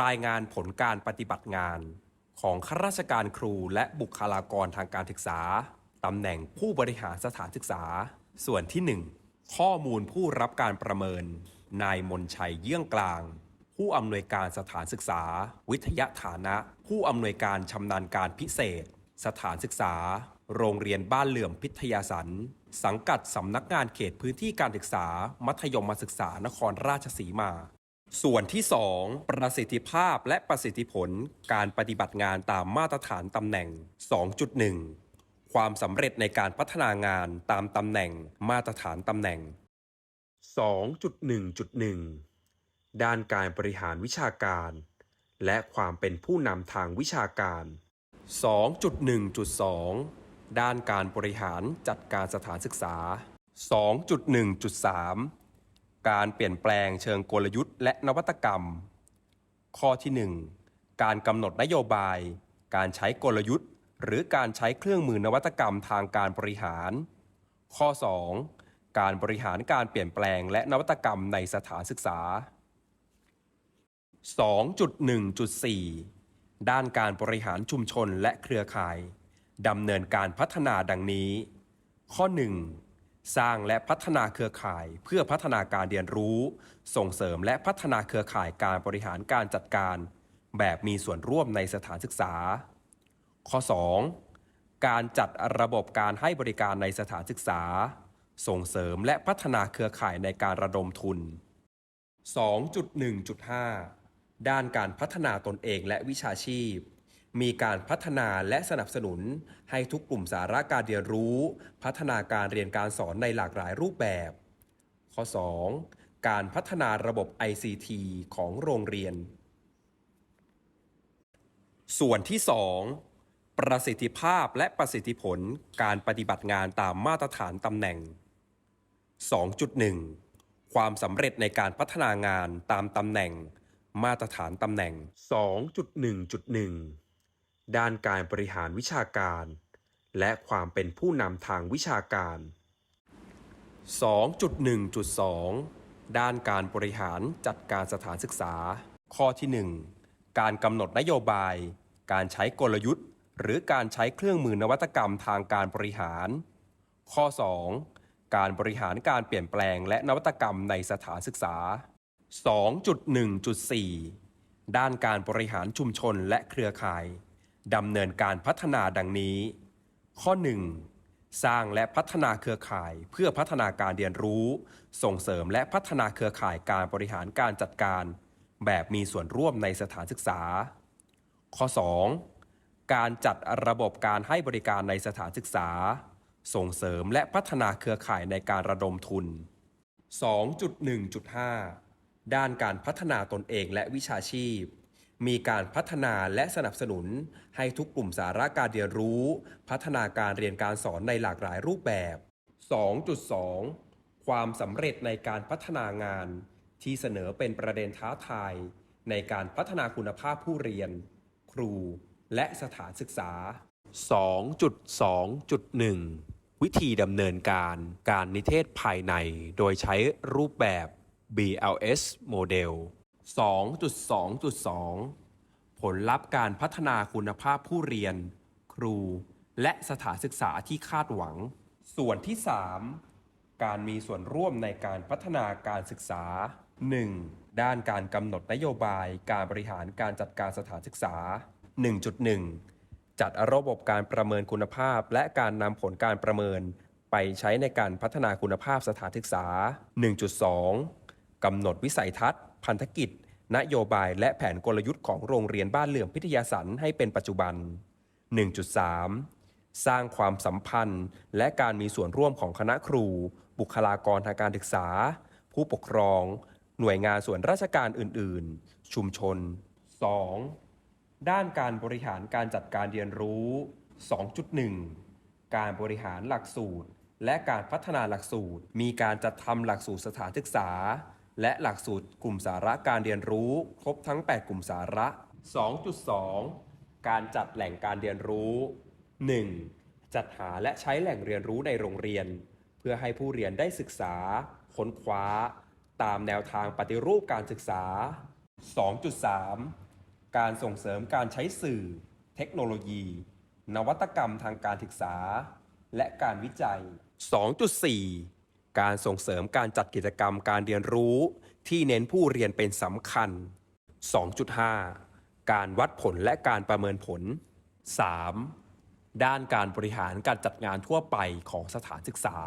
รายงานผลการปฏิบัติงานของข้าราชการครูและบุคลากรทางการศึกษา ตำแหน่งผู้บริหารสถานศึกษา ส่วนที่ 1 ข้อมูลผู้รับการประเมิน นายมนชัยเยี่ยงกลาง ผู้อำนวยการสถานศึกษา วิทยาฐานะ ผู้อำนวยการชำนาญการพิเศษ สถานศึกษา โรงเรียนบ้านเหลื่อมพิทยาสัน สังกัดสำนักงานเขตพื้นที่การศึกษา มัธยมศึกษานครราชสีมา ส่วนที่ 2 ประสิทธิภาพและประสิทธิผลการปฏิบัติงานตามมาตรฐานตำแหน่ง 2.1 ความสำเร็จในการพัฒนางานตามตำแหน่งมาตรฐานตำแหน่ง 2.1.1 ด้านการบริหารวิชาการ และความเป็นผู้นำทางวิชาการ 2.1.2 ด้านการบริหารจัดการสถานศึกษา 2.1.3 การเปลี่ยนแปลงเชิงกลยุทธ์และนวัตกรรม ข้อที่ 1 การกำหนดนโยบาย การใช้กลยุทธ์ หรือการใช้เครื่องมือนวัตกรรมทางการบริหาร ข้อ 2 การบริหารการเปลี่ยนแปลงและนวัตกรรมในสถานศึกษา 2.1.4 ด้านการบริหารชุมชนและเครือข่ายดำเนินการพัฒนาดังนี้ ข้อ 1 สร้างและพัฒนาเครือข่ายเพื่อพัฒนาการเรียนรู้ ส่งเสริมและพัฒนาเครือข่ายการบริหารการจัดการ แบบมีส่วนร่วมในสถานศึกษา ข้อ 2 การจัดระบบการให้บริการในสถานศึกษา ส่งเสริมและพัฒนาเครือข่ายในการระดมทุน 2.1.5 ด้านการพัฒนาตนเองและวิชาชีพ มีการพัฒนาและสนับสนุน ให้ทุกกลุ่มสาระการเรียนรู้ พัฒนาการเรียนการสอนในหลากหลายรูปแบบ ข้อ 2 การพัฒนาระบบ ICT ของโรงเรียน ส่วนที่ 2 ประสิทธิภาพและประสิทธิผลการปฏิบัติงานตามมาตรฐานตำแหน่ง 2.1 ความสำเร็จในการพัฒนางานตามตำแหน่ง มาตรฐานตำแหน่ง 2.1.1 ด้านการบริหารวิชาการ และความเป็นผู้นำทางวิชาการ 2.1.2 ด้านการบริหารจัดการสถานศึกษา ข้อที่ 1 การกำหนดนโยบาย การใช้กลยุทธ์ หรือการใช้เครื่องมือนวัตกรรมทางการบริหาร ข้อ 2 การบริหารการเปลี่ยนแปลงและนวัตกรรมในสถานศึกษา 2.1.4 ด้านการบริหารชุมชนและเครือข่าย ดำเนินการพัฒนาดังนี้ ข้อ 1 สร้างและพัฒนาเครือข่ายเพื่อพัฒนาการเรียนรู้ ส่งเสริมและพัฒนาเครือข่ายการบริหารการจัดการ แบบมีส่วนร่วมในสถานศึกษา ข้อ 2 การจัดระบบการให้บริการในสถานศึกษา ส่งเสริมและพัฒนาเครือข่ายในการระดมทุน 2.1.5 ด้านการพัฒนาตนเองและวิชาชีพ มีการพัฒนาและสนับสนุน ให้ทุกกลุ่มสาระการเรียนรู้ พัฒนาการเรียนการสอนในหลากหลายรูปแบบ 2.2 ความสำเร็จในการพัฒนางาน ที่เสนอเป็นประเด็นท้าทาย ในการพัฒนาคุณภาพผู้เรียน ครู และสถานศึกษา 2.2.1 วิธีดำเนินการการนิเทศภายใน โดยใช้รูปแบบ BLS โมเดล 2.2.2 ผลลัพธ์การพัฒนาคุณภาพผู้เรียน ครู และสถานศึกษาที่คาดหวัง ส่วนที่ 3 การมีส่วนร่วมในการพัฒนาการศึกษา 1. ด้านการกำหนดนโยบายการบริหารการจัดการสถานศึกษา 1.1 จัดระบบการประเมินคุณภาพ และการนำผลการประเมิน ไปใช้ในการพัฒนาคุณภาพสถานศึกษา 1.2กำหนดวิสัยทัศน์ พันธกิจ นโยบายและแผนกลยุทธ์ของโรงเรียนบ้านเหลื่อมพิทยาสันให้เป็นปัจจุบัน 1.3 สร้างความสัมพันธ์ และการมีส่วนร่วมของคณะครู บุคลากรทางการศึกษา ผู้ปกครอง หน่วยงานส่วนราชการอื่น ๆ ชุมชน 2. ด้านการบริหารการจัดการเรียนรู้ 2.1 การบริหารหลักสูตร และการพัฒนาหลักสูตร มีการจัดทำหลักสูตรสถานศึกษา และหลักสูตรกลุ่มสาระการเรียนรู้ ครบทั้ง 8 กลุ่มสาระ 2.2 การจัดแหล่งการเรียนรู้ 1. จัดหาและใช้แหล่งเรียนรู้ในโรงเรียน เพื่อให้ผู้เรียนได้ศึกษา ค้นคว้า ตามแนวทางปฏิรูปการศึกษา 2.3 การส่งเสริมการใช้สื่อ เทคโนโลยี นวัตกรรมทางการศึกษา และการวิจัย 2.4 การส่งเสริมการจัดกิจกรรมการเรียนรู้ ที่เน้นผู้เรียนเป็นสำคัญ 2.5 การวัดผลและการประเมินผล 3. ด้านการบริหารการจัดงานทั่วไปของสถานศึกษา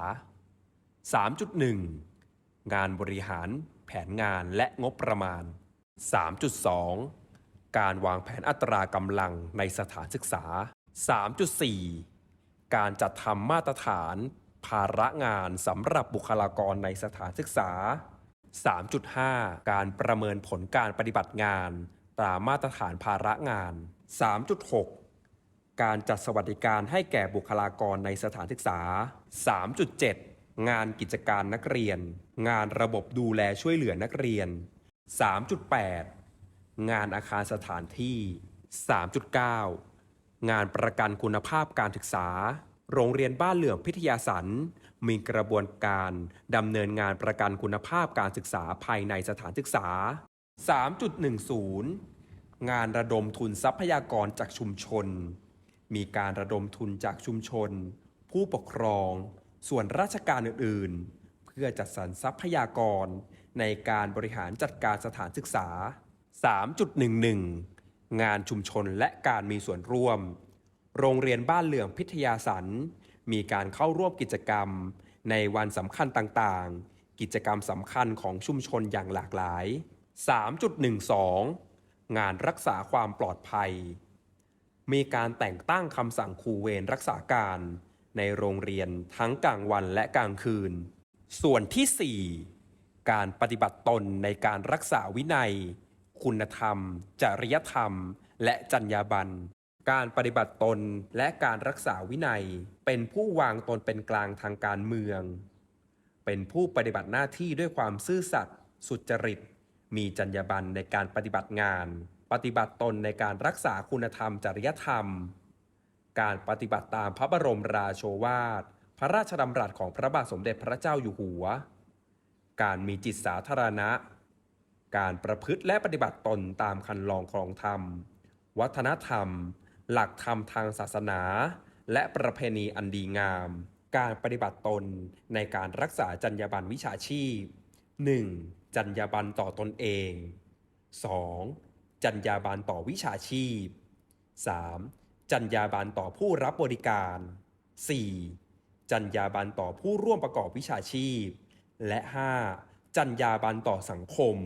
3.1 งานบริหารแผนงานและงบประมาณ 3.2 การวางแผนอัตรากำลังในสถานศึกษา 3.4 การจัดทำมาตรฐาน ภาระงานสำหรับบุคลากรในสถานศึกษา 3.5 การประเมินผลการปฏิบัติงาน ตามมาตรฐานภาระงาน 3.6 การจัดสวัสดิการให้แก่บุคลากรในสถานศึกษา 3.7 งานกิจการนักเรียน งานระบบดูแลช่วยเหลือนักเรียน 3.8 งานอาคารสถานที่ 3.9 งานประกันคุณภาพการศึกษา โรงเรียนบ้านเหลื่อมพิทยาสัน มีกระบวนการดำเนินงานประกันคุณภาพการศึกษาภายในสถานศึกษา 3.10 งานระดมทุนทรัพยากรจากชุมชน มีการระดมทุนจากชุมชน ผู้ปกครอง ส่วนราชการอื่น ๆ เพื่อจัดสรรทรัพยากร ในการบริหารจัดการสถานศึกษา 3.11 งานชุมชนและการมีส่วนร่วม โรงเรียนบ้านเหลื่อมพิทยาสัน มีการเข้าร่วมกิจกรรม ในวันสำคัญต่างๆ กิจกรรมสำคัญของชุมชนอย่างหลากหลาย 3.12 งานรักษาความปลอดภัย มีการแต่งตั้งคำสั่งครูเวรรักษาการ ในโรงเรียนทั้งกลางวันและกลางคืน ส่วนที่ 4 การปฏิบัติตนในการรักษาวินัย คุณธรรม จริยธรรม และจรรยาบรรณ การปฏิบัติตนและการรักษาวินัย เป็นผู้วางตนเป็นกลางทางการเมือง เป็นผู้ปฏิบัติหน้าที่ด้วยความซื่อสัตย์สุจริต มีจรรยาบรรณในการปฏิบัติงาน ปฏิบัติตนในการรักษาคุณธรรมจริยธรรม การปฏิบัติตามพระบรมราโชวาท พระราชดำรัสของพระบาทสมเด็จพระเจ้าอยู่หัว การมีจิตสาธารณะ การประพฤติและปฏิบัติตนตามคันลองครองธรรม วัฒนธรรม หลักธรรมทางศาสนา และประเพณีอันดีงาม การปฏิบัติตนในการรักษาจรรยาบรรณวิชาชีพ 1. จรรยาบรรณต่อตนเอง 2. จรรยาบรรณต่อวิชาชีพ 3. จรรยาบรรณต่อผู้รับบริการ 4. จรรยาบรรณต่อผู้ร่วมประกอบวิชาชีพ และ 5. จรรยาบรรณต่อสังคม